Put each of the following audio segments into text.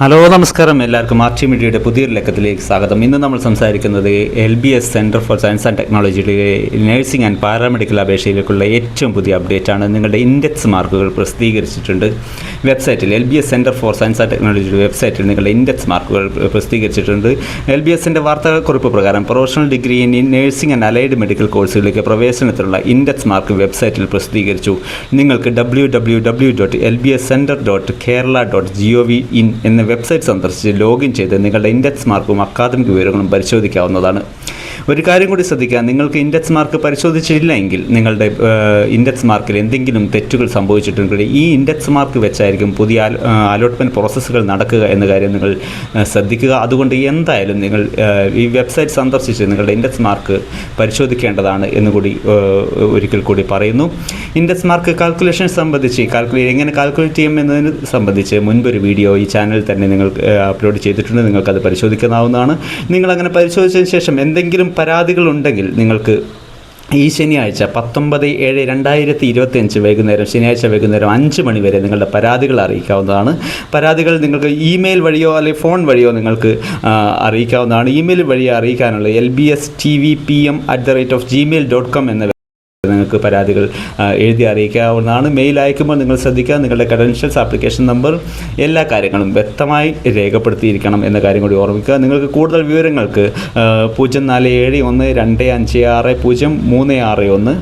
Hello നമസ്കാരം. എല്ലാവർക്കും Archie മീഡിയയുടെ പുതിയൊരു ലക്കത്തിലേക്ക് സ്വാഗതം. ഇന്ന് നമ്മൾ സംസാരിക്കുന്നത് L B S centre for science and ടെക്നോളജിയുടെ നഴ്സിംഗ് ആൻഡ് പാരാമെഡിക്കൽ അപേക്ഷയിലേക്കുള്ള ഏറ്റവും പുതിയ അപ്ഡേറ്റ് ആണ് നിങ്ങളുടെ ഇൻഡെക്സ് മാർക്കുകൾ പ്രസിദ്ധീകരിച്ചിട്ടുണ്ട്. വെബ്സൈറ്റിൽ L B S centre for science and ടെക്നോളജിയുടെ വെബ്സൈറ്റിൽ നിങ്ങളുടെ ഇൻഡെക്സ് മാർക്കുകൾ പ്രസിദ്ധീകരിച്ചിട്ടുണ്ട്. എൽ ബി എസിന്റെ വാർത്താക്കുറിപ്പ് പ്രകാരം professional degree in nursing and allied medical കോഴ്സുകളിലേക്ക് പ്രവേശനത്തിനുള്ള ഇൻഡെക്സ് മാർക്ക് വെബ്സൈറ്റിൽ പ്രസിദ്ധീകരിച്ചു. നിങ്ങൾക്ക് W W W dot L B S centre dot Kerala dot G O V in എന്ന വെബ്സൈറ്റ് സന്ദർശിച്ച് ലോഗിൻ ചെയ്ത് നിങ്ങളുടെ ഇൻഡെക്സ് മാർക്കും അക്കാദമിക് വിവരങ്ങളും പരിശോധിക്കാവുന്നതാണ്. ഒരു കാര്യം കൂടി ശ്രദ്ധിക്കുക. നിങ്ങൾക്ക് ഇൻഡെക്സ് മാർക്ക് പരിശോധിച്ചിട്ടില്ല എങ്കിൽ നിങ്ങളുടെ ഇൻഡെക്സ് മാർക്കിൽ എന്തെങ്കിലും തെറ്റുകൾ സംഭവിച്ചിട്ടുണ്ടെങ്കിൽ ഈ ഇൻഡെക്സ് മാർക്ക് വെച്ചായിരിക്കും പുതിയ അലോട്ട്മെന്റ് പ്രോസസ്സുകൾ നടക്കുക എന്ന കാര്യം നിങ്ങൾ ശ്രദ്ധിക്കുക. അതുകൊണ്ട് എന്തായാലും നിങ്ങൾ ഈ വെബ്സൈറ്റ് സന്ദർശിച്ച് നിങ്ങളുടെ ഇൻഡെക്സ് മാർക്ക് പരിശോധിക്കേണ്ടതാണ് എന്ന് കൂടി ഒരിക്കൽ കൂടി പറയുന്നു. ഇൻഡെക്സ് മാർക്ക് കാൽക്കുലേഷൻ സംബന്ധിച്ച് കാൽക്കുലേറ്റ് എങ്ങനെ കാൽക്കുലേറ്റ് ചെയ്യും എന്നതിനെ സംബന്ധിച്ച് മുൻപൊരു വീഡിയോ ഈ ചാനലിൽ തന്നെ നിങ്ങൾ അപ്ലോഡ് ചെയ്തിട്ടുണ്ട്. നിങ്ങൾക്കത് പരിശോധിക്കാവുന്നതാണ്. നിങ്ങൾ അങ്ങനെ പരിശോധിച്ചതിന് ശേഷം എന്തെങ്കിലും പരാതികളുണ്ടെങ്കിൽ നിങ്ങൾക്ക് ഈ ശനിയാഴ്ച പത്തൊമ്പത് ഏഴ് രണ്ടായിരത്തി ഇരുപത്തി അഞ്ച് വൈകുന്നേരം ശനിയാഴ്ച വൈകുന്നേരം അഞ്ച് മണി വരെ നിങ്ങളുടെ പരാതികൾ അറിയിക്കാവുന്നതാണ്. പരാതികൾ നിങ്ങൾക്ക് ഇമെയിൽ വഴിയോ അല്ലെങ്കിൽ ഫോൺ വഴിയോ നിങ്ങൾക്ക് അറിയിക്കാവുന്നതാണ്. ഇമെയിൽ വഴി അറിയിക്കാനുള്ള L B S T V P M at the rate of Gmail dot com എന്ന നിങ്ങൾക്ക് പരാതികൾ എഴുതി അറിയിക്കാവുന്നതാണ്. മെയിൽ അയക്കുമ്പോൾ നിങ്ങൾ ശ്രദ്ധിക്കുക. നിങ്ങളുടെ ക്രെഡൻഷ്യൽസ് ആപ്ലിക്കേഷൻ നമ്പർ എല്ലാ കാര്യങ്ങളും വ്യക്തമായി രേഖപ്പെടുത്തിയിരിക്കണം എന്ന കാര്യം കൂടി ഓർമ്മിക്കുക. നിങ്ങൾക്ക് കൂടുതൽ വിവരങ്ങൾക്ക് പൂജ്യം നാല് ഏഴ് ഒന്ന് രണ്ട് അഞ്ച് ആറ് പൂജ്യം മൂന്ന് ആറ് ഒന്ന്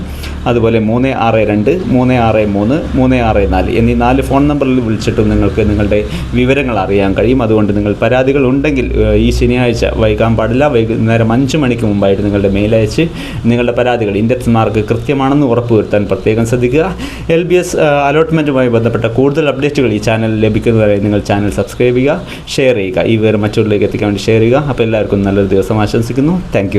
അതുപോലെ മൂന്ന് ആറ് രണ്ട് മൂന്ന് ആറ് മൂന്ന് മൂന്ന് ആറ് നാല് എന്നീ നാല് ഫോൺ നമ്പറിൽ വിളിച്ചിട്ടും നിങ്ങൾക്ക് നിങ്ങളുടെ വിവരങ്ങൾ അറിയാൻ കഴിയും. അതുകൊണ്ട് നിങ്ങൾ പരാതികൾ ഉണ്ടെങ്കിൽ ഈ ശനിയാഴ്ച വൈകാൻ പാടില്ല. വൈകുന്നേരം അഞ്ച് മണിക്ക് മുമ്പായിട്ട് നിങ്ങളുടെ മെയിലയച്ച് നിങ്ങളുടെ പരാതികൾ ഇൻഡെക്സ് മാർക്ക് കൃത്യമാണെന്ന് ഉറപ്പുവരുത്താൻ പ്രത്യേകം ശ്രദ്ധിക്കുക. എൽ ബി എസ് അലോട്ട്മെന്റുമായി ബന്ധപ്പെട്ട കൂടുതൽ അപ്ഡേറ്റുകൾ ഈ ചാനൽ ലഭിക്കുന്നതായി നിങ്ങൾ ചാനൽ സബ്സ്ക്രൈബ് ചെയ്യുക ഷെയർ ചെയ്യുക. ഈ വിവരം മറ്റുള്ളവരിലേക്ക് എത്തിക്കാൻ വേണ്ടി ഷെയർ ചെയ്യുക. അപ്പോൾ എല്ലാവർക്കും നല്ലൊരു ദിവസം ആശംസിക്കുന്നു. താങ്ക്